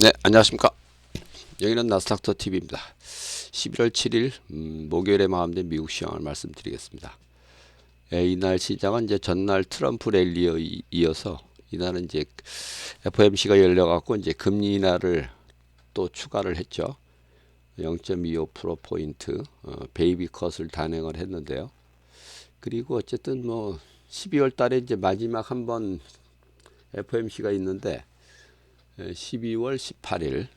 네, 안녕하십니까. 여기는 나스닥터 TV입니다. 11월 7일 음, 목요일에 마감된 미국 시황을 말씀드리겠습니다. 예, 이날 시장은 이제 전날 트럼프 랠리에 이- 이어서 이날은 이제 FOMC가 열려갖고 이제 금리 인하를 또 추가를 했죠. 0.25% 포인트 어, 베이비 컷을 단행을 했는데요. 그리고 어쨌든 뭐 12월 달에 이제 마지막 한번 FOMC가 있는데 12월 18일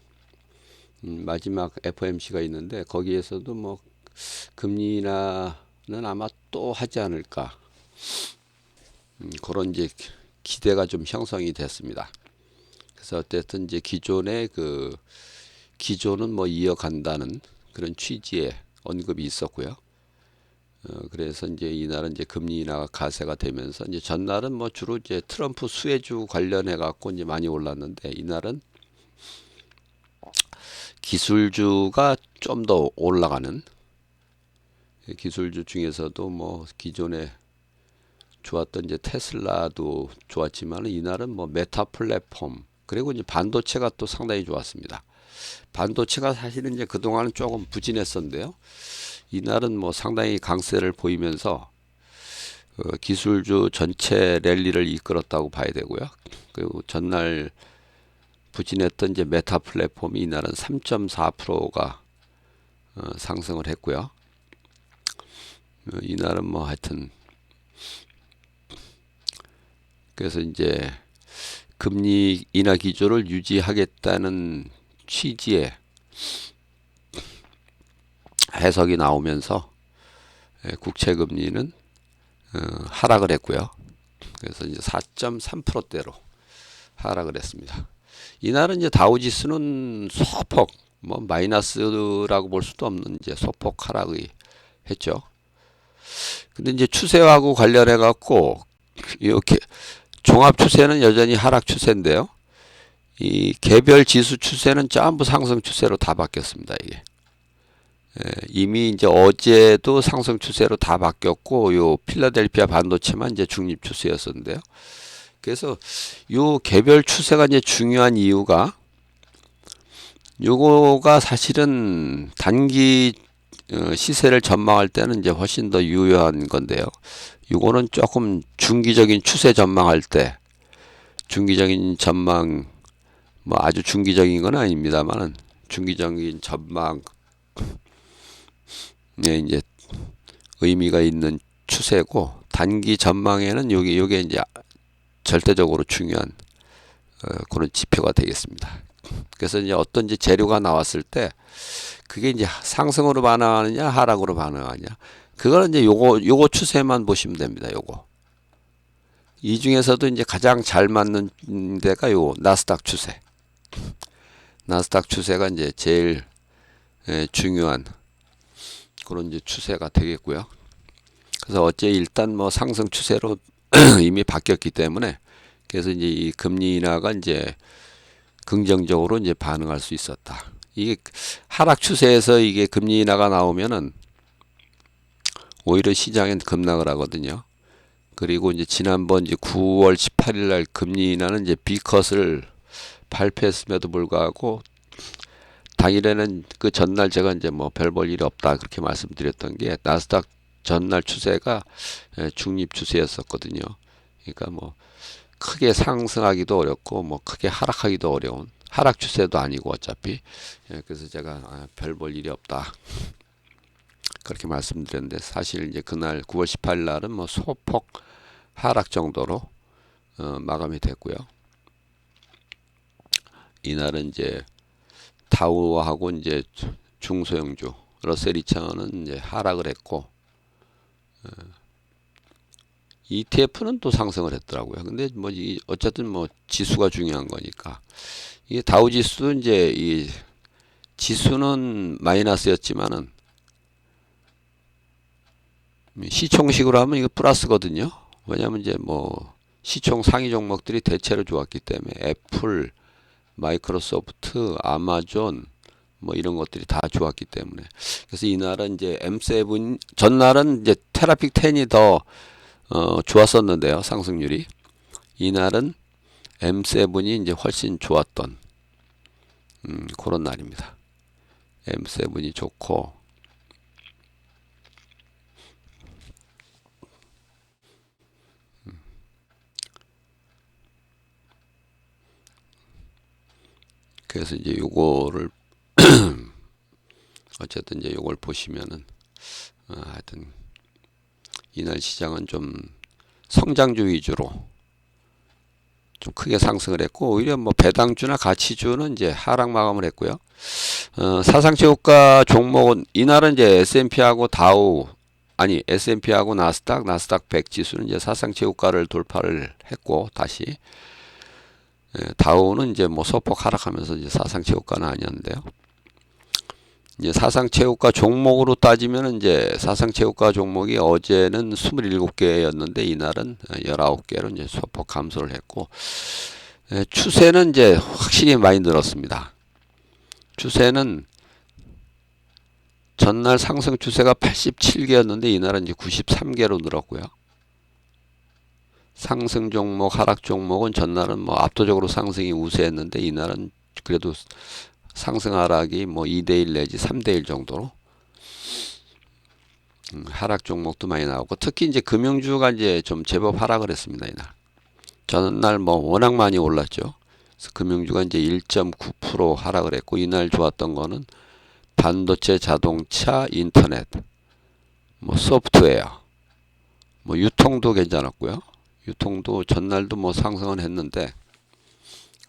음, 마지막 FOMC가 있는데 거기에서도 뭐 금리 인하는 아마 또 하지 않을까 음, 그런 이제 기대가 좀 형성이 됐습니다. 그래서 어쨌든 이제 기존의 그 기존은 뭐 이어간다는 그런 취지의 언급이 있었고요. 어, 그래서 이제 이날은 이제 금리 인하가 가세가 되면서 이제 전날은 뭐 주로 이제 트럼프 수혜주 관련해 갖고 이제 많이 올랐는데 이날은 기술주가 좀 더 올라가는 예, 기술주 중에서도 뭐 기존에 좋았던 이제 테슬라도 좋았지만 이날은 뭐 메타 플랫폼 그리고 이제 반도체가 또 상당히 좋았습니다. 반도체가 사실은 이제 그동안은 조금 부진했었는데요. 이날은 뭐 상당히 강세를 보이면서 어, 기술주 전체 랠리를 이끌었다고 봐야 되고요. 그리고 전날 부진했던 이제 메타 플랫폼이 이날은 3.4%가 어, 상승을 했고요. 어, 이날은 뭐 하여튼 그래서 이제 금리 인하 기조를 유지하겠다는 취지의 해석이 나오면서 예, 국채 금리는 어, 하락을 했고요. 그래서 이제 4.3%대로 하락을 했습니다. 이날은 이제 다우지수는 소폭 뭐 마이너스라고 볼 수도 없는 이제 소폭 하락이 했죠. 근데 이제 추세하고 관련해 갖고 이렇게 종합 추세는 여전히 하락 추세인데요. 이 개별 지수 추세는 전부 상승 추세로 다 바뀌었습니다. 이게 예, 이미 이제 어제도 상승 추세로 다 바뀌었고 요 필라델피아 반도체만 이제 중립 추세였었는데요. 그래서 요 개별 추세가 이제 중요한 이유가 요거가 사실은 단기 어, 시세를 전망할 때는 이제 훨씬 더 유효한 건데요. 요거는 조금 중기적인 추세 전망할 때 중기적인 전망 뭐 아주 중기적인 건 아닙니다만은 중기적인 전망 네, 이제 의미가 있는 추세고 단기 전망에는 요게 요게 이제 절대적으로 중요한 어, 그런 지표가 되겠습니다. 그래서 이제 어떤 이제 재료가 나왔을 때 그게 이제 상승으로 반응하느냐 하락으로 반응하냐 그거는 이제 요거 요거 추세만 보시면 됩니다. 요거 이 중에서도 이제 가장 잘 맞는 데가 요 나스닥 추세. 나스닥 추세가 이제 제일 예, 중요한 그런 이제 추세가 되겠고요. 그래서 어제 일단 뭐 상승 추세로 이미 바뀌었기 때문에 그래서 이제 이 금리 인하가 이제 긍정적으로 이제 반응할 수 있었다. 이게 하락 추세에서 이게 금리 인하가 나오면은 오히려 시장엔 급락을 하거든요. 그리고 이제 지난번 이제 9월 18일 날 금리 인하는 이제 B컷을 발표했음에도 불구하고 당일에는 그 전날 제가 이제 뭐 별 볼 일이 없다 그렇게 말씀드렸던 게 나스닥 전날 추세가 예, 중립 추세였었거든요. 그러니까 뭐 크게 상승하기도 어렵고 뭐 크게 하락하기도 어려운 하락 추세도 아니고 어차피 예, 그래서 제가 아, 별볼 일이 없다 그렇게 말씀드렸는데 사실 이제 그날 9월 18일 날은 뭐 소폭 하락 정도로 어, 마감이 됐고요. 이날은 이제 다우하고 이제 중소형주 러셀 2000은 이제 하락을 했고 어, ETF는 또 상승을 했더라고요. 근데 뭐 이 어쨌든 뭐 지수가 중요한 거니까 이게 다우 지수 이제 이 지수는 마이너스였지만은 시총식으로 하면 이거 플러스거든요. 왜냐하면 이제 뭐 시총 상위 종목들이 대체로 좋았기 때문에 애플, 마이크로소프트, 아마존 뭐 이런 것들이 다 좋았기 때문에 그래서 이날은 이제 M7 전날은 이제 테라픽 10이 더 어, 좋았었는데요 상승률이 이날은 M7이 이제 훨씬 좋았던 음, 그런 날입니다. M7이 좋고 그래서 이제 요거를 어쨌든 이제 요걸 보시면은 어, 하여튼 이날 시장은 좀 성장주 위주로 좀 크게 상승을 했고 오히려 뭐 배당주나 가치주는 이제 하락 마감을 했고요. 어, 사상체육과 종목은 이날은 이제 S&P하고 다우 아니 S&P하고 나스닥 나스닥 100 지수는 이제 사상체육과를 돌파를 했고 다시 예, 다우는 이제 뭐 소폭 하락하면서 이제 사상체육과는 아니었는데요. 이제 사상체육과 종목으로 따지면 이제 사상체육과 종목이 어제는 27개였는데 이날은 19개로 이제 소폭 감소를 했고 예, 추세는 이제 확실히 많이 늘었습니다. 추세는 전날 상승 추세가 87개였는데 이날은 이제 93개로 늘었고요. 상승 종목, 하락 종목은 전날은 뭐 압도적으로 상승이 우세했는데 이날은 그래도 상승 하락이 뭐 2대1 내지 3대1 정도로 음, 하락 종목도 많이 나오고 특히 이제 금융주가 이제 좀 제법 하락을 했습니다 이날. 전날 뭐 워낙 많이 올랐죠. 그래서 금융주가 이제 1.9% 하락을 했고 이날 좋았던 거는 반도체, 자동차, 인터넷, 뭐 소프트웨어, 뭐 유통도 괜찮았고요. 유통도 전날도 뭐 상승은 했는데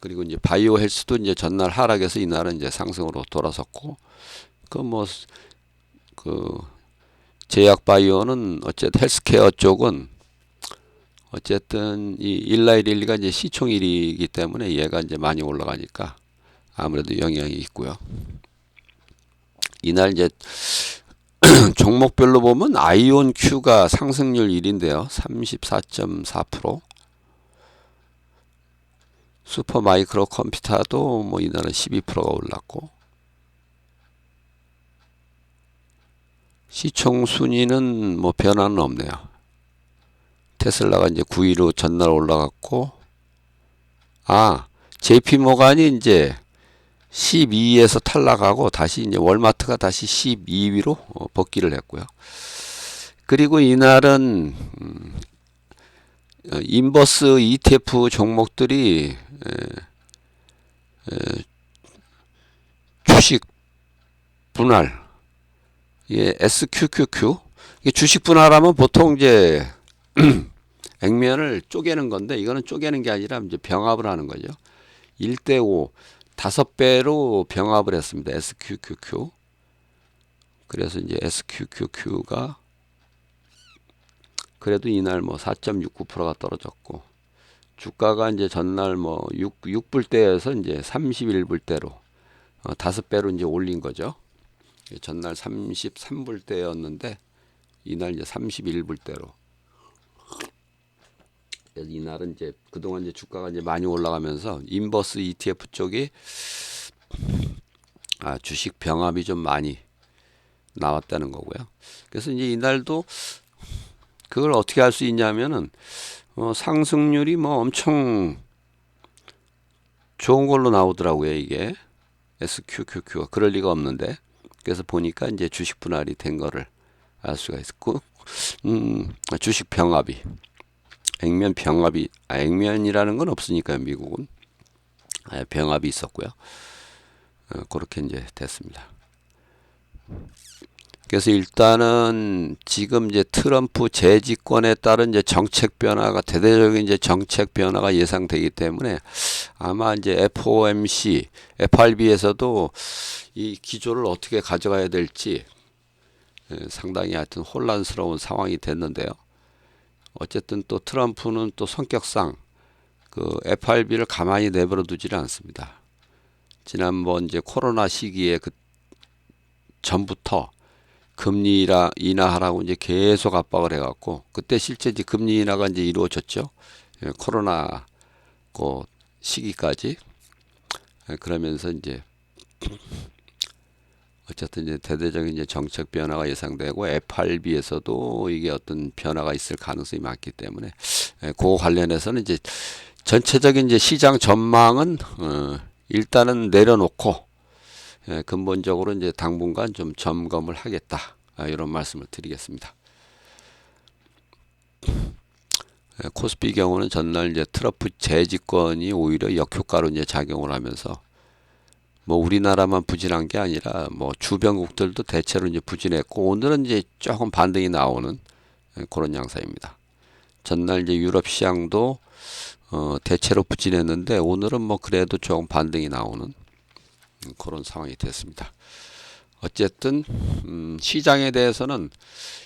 그리고 이제 바이오 헬스도 이제 전날 하락해서 이날은 이제 상승으로 돌아섰고 그 뭐 그 제약 바이오는 어쨌든 헬스케어 쪽은 어쨌든 이 일라일일리가 이제 시총일이기 때문에 얘가 이제 많이 올라가니까 아무래도 영향이 있고요. 이날 이제 종목별로 보면 아이온 Q가 상승률 1인데요. 34.4%. 슈퍼 마이크로 컴퓨터도 뭐 이날은 12%가 올랐고 시총 순위는 뭐 변화는 없네요. 테슬라가 이제 9위로 전날 올라갔고 아 JP 모간이 이제 12위에서 탈락하고 다시 이제 월마트가 다시 12위로 어, 복귀를 했고요. 그리고 이날은 음, 어, 인버스 ETF 종목들이 에, 에, 주식 분할 예, SQQQ 주식 분할하면 보통 이제 액면을 쪼개는 건데 이거는 쪼개는 게 아니라 이제 병합을 하는 거죠. 1대 5 다섯 배로 병합을 했습니다. SQQQ. 그래서 이제 SQQQ가 그래도 이날 뭐 4.69%가 떨어졌고 주가가 이제 전날 뭐 6, 6불대에서 이제 31불대로 어, 다섯 배로 이제 올린 거죠. 전날 33불대였는데 이날 이제 31불대로 이날은 이제 그동안 이제 주가가 이제 많이 올라가면서 인버스 ETF 쪽이 아, 주식 병합이 좀 많이 나왔다는 거고요. 그래서 이제 이날도 그걸 어떻게 할 수 있냐면은 어, 상승률이 뭐 엄청 좋은 걸로 나오더라고요, 이게. SQQQ가 그럴 리가 없는데. 그래서 보니까 이제 주식 분할이 된 거를 알 수가 있었고, 음, 주식 병합이. 액면 병합이 아, 액면이라는 건 없으니까요 미국은. 아, 병합이 있었고요. 어, 그렇게 이제 됐습니다. 그래서 일단은 지금 이제 트럼프 재집권에 따른 이제 정책 변화가 대대적인 이제 정책 변화가 예상되기 때문에 아마 이제 FOMC, FRB에서도 이 기조를 어떻게 가져가야 될지 상당히 하여튼 혼란스러운 상황이 됐는데요. 어쨌든 또 트럼프는 또 성격상 그 FRB를 가만히 내버려 두지를 않습니다. 지난번 이제 코로나 시기에 그 전부터 금리라 인하하라고 이제 계속 압박을 해갖고 그때 실제 이제 금리 인하가 이제 이루어졌죠. 예, 코로나 그 시기까지 예, 그러면서 이제 어쨌든 이제 대대적인 이제 정책 변화가 예상되고 FRB에서도 이게 어떤 변화가 있을 가능성이 많기 때문에 예, 그 관련해서는 이제 전체적인 이제 시장 전망은 어, 일단은 내려놓고 예, 근본적으로 이제 당분간 좀 점검을 하겠다 아, 이런 말씀을 드리겠습니다. 예, 코스피 경우는 전날 이제 트럼프 재집권이 오히려 역효과로 이제 작용을 하면서 뭐 우리나라만 부진한 게 아니라 뭐 주변국들도 대체로 이제 부진했고 오늘은 이제 조금 반등이 나오는 예, 그런 양상입니다. 전날 이제 유럽 시장도 어, 대체로 부진했는데 오늘은 뭐 그래도 조금 반등이 나오는 음, 그런 상황이 됐습니다. 어쨌든 음, 시장에 대해서는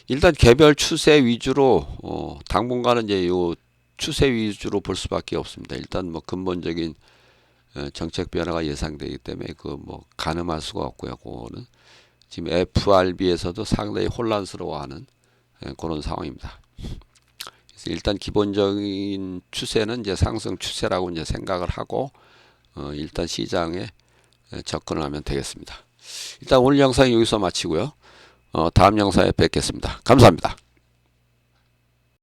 일단 개별 추세 위주로 어, 당분간은 이제 요 추세 위주로 볼 수밖에 없습니다. 일단 뭐 근본적인 어, 정책 변화가 예상되기 때문에 그 뭐 가늠할 수가 없고요. 그거는 지금 FRB에서도 상당히 혼란스러워하는 예, 그런 상황입니다. 그래서 일단 기본적인 추세는 이제 상승 추세라고 이제 생각을 하고 어, 일단 시장에 에, 접근을 하면 되겠습니다. 일단 오늘 영상 여기서 마치고요. 어, 다음 영상에 뵙겠습니다. 감사합니다.